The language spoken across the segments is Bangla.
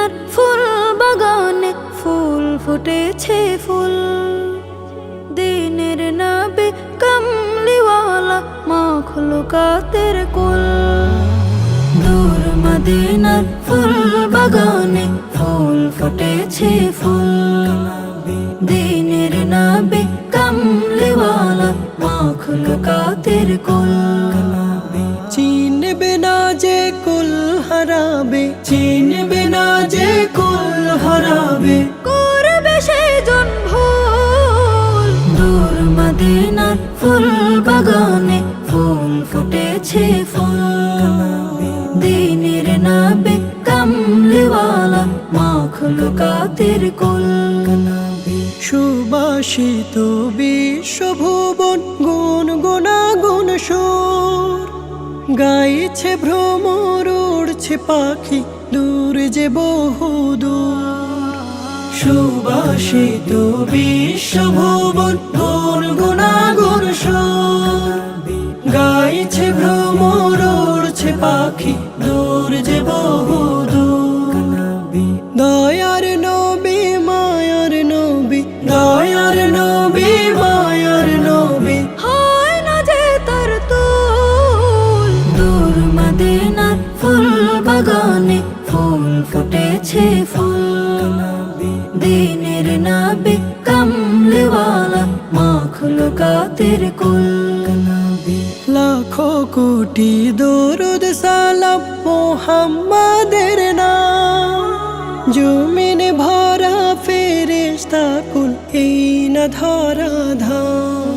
মদিনার ফুল বাগানে ফুল ফুটেছে ফুল। দিনের নাবে কমলিওয়ালা মাখলুকাতের কুল। দূর মদিনার ফুল বাগানে ফুল ফুটেছে ফুল। দিনের নাবে কমলিওয়ালা মাখলুকাতের কুল। চিনবে না যে কুল হারাবে, চিনবে না যে কুল হারাবে। করবে সে জন ভুল। দূর মদিনার ফুল বাগানে ফুল ফুটেছে ফুল। দিনের নাবে কমলিওয়ালা মাখলুকাতের কুল। সুবাসিত বিশ্বভুবন গুণ গুণাগুণ সুর। গাইছে ভ্রমর উড়ছে পাখি, দূর যে বহুদূর। সুবাসিত বিশ্বভুবন, গুণ গুণাগুণ গাইছে ভ্রমর, উড়ছে পাখি, দূর যে বহুদূর। দিনের নাবে কমলিওয়ালা মাখলুকাতের কুল। লাখো কোটি দরুদ সালাম মোহাম্মদের নাম। জমিন ভরা ফেরেশতা কুল এই না ধরা ধাম।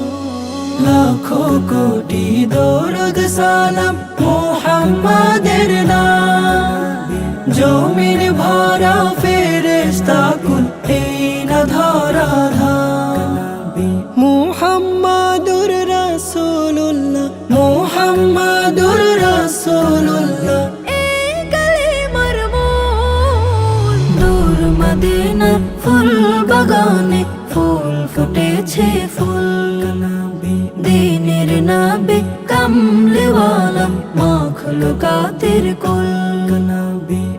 লাখো কোটি দরুদ সালাম মোহাম্মদের নাম। জমিন ভরা মদিনার ফুল বাগানে ফুল ফুটেছে ফুল। দিনের নাবে কমলিওয়ালা মাখলুকাতের কুল।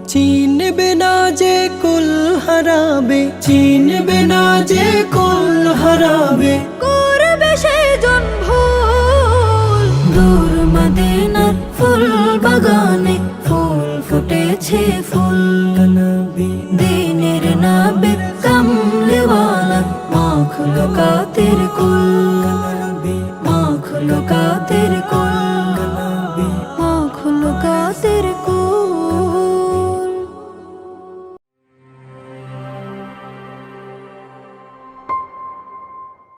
চিনবে না যে কুল হারাবে, চিনবে না যে কুল হারাবে। করবে সে জন ভুল। দূর মদিনার ফুল বাগানে ফুল ফুটেছে ফুল। খুলো কাতের কুল।